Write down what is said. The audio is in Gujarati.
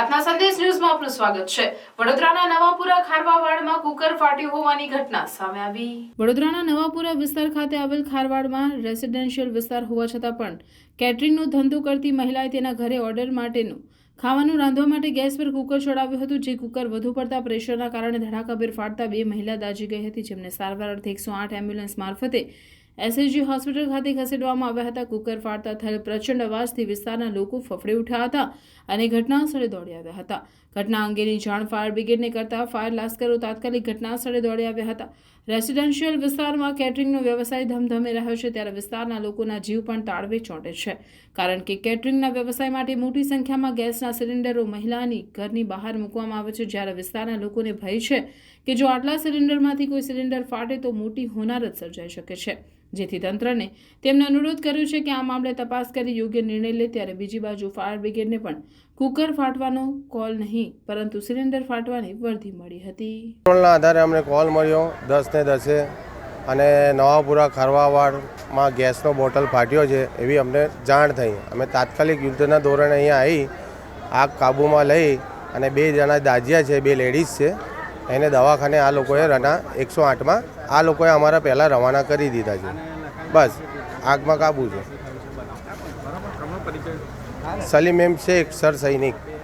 પ્રાર્થના સંદેશ ન્યૂઝમાં આપનું સ્વાગત છે. વડોદરાના નવાપુરા ખારવાવાડમાં કુકર ફાટ્યું હોવાની ઘટના સામે આવી. વડોદરાના નવાપુરા વિસ્તાર ખાતે આવેલ ખારવાડમાં રેસિડેન્શિયલ વિસ્તાર હોવા છતાં પણ કેટરિંગનો ધંધો કરતી મહિલાએ તેના ઘરે ઓર્ડર માટેનું ખાવાનું રાંધવા માટે ગેસ પર કુકર ચડાવ્યું હતું, જે કુકર વધુ પડતા પ્રેશરના કારણે ધડાકાભેર ફાટતા બે મહિલા દાજી ગઈ હતી, જેમને સારવાર અર્થે એકસો આઠ એમ્બ્યુલન્સ મારફતે એસએસજી હોસ્પિટલ ખાતે ખસેડવામાં આવ્યા હતા. કુકર ફાટતા થયેલ પ્રચંડ અવાજથી વિસ્તારના લોકો ફફડી ઉઠ્યા હતા અને ઘટના સ્થળે દોડી આવ્યા હતા. ઘટના અંગેની જાણ ફાયર બ્રિગેડને કરતા ફાયર લાશ્કરો તાત્કાલિક ઘટના સ્થળે દોડી આવ્યા હતા. રેસિડેન્શિયલ વિસ્તારમાં કેટરિંગનો વ્યવસાય ધમધમી રહ્યો છે ત્યારે વિસ્તારના લોકોના જીવ પણ તાળવે ચોંટે છે. કારણ કે કેટરિંગના વ્યવસાય માટે મોટી સંખ્યામાં ગેસના સિલિન્ડરો મહિલાની ઘરની બહાર મૂકવામાં આવે છે. જ્યારે વિસ્તારના લોકોને ભય છે કે જો આટલા સિલિન્ડરમાંથી કોઈ સિલિન્ડર ફાટે તો મોટી હોનારત સર્જાઈ શકે છે. જેથી તંત્રને તેમને અનુરોધ કર્યો છે કે આ મામલે તપાસ કરી યોગ્ય નિર્ણય લે ત્યારે બીજી બાજુ ફાયર બ્રિગેડને પણ કુકર ફાટવાનો કોલ નહીં, પરંતુ સિલિન્ડર ફાટવાની વર્ધી મળી હતી. કોલના આધારે અમને કોલ મળ્યો દસ ને દસે અને નવાપુરા ખરવાવાડમાં ગેસનો બોટલ ફાટ્યો છે એવી અમને જાણ થઈ. અમે તાત્કાલિક યુદ્ધના ધોરણે અહીંયા આવી આગ કાબૂમાં લઈ અને બે જણા દાજિયા છે, બે લેડીઝ છે, એને દવાખાને આ લોકોએ રના એકસો આઠમાં આ લોકોએ અમારા પહેલાં રવાના કરી દીધા છે. બસ આગમાં કાબુ છે. સલીમ એમ શેખ સર સૈનિક.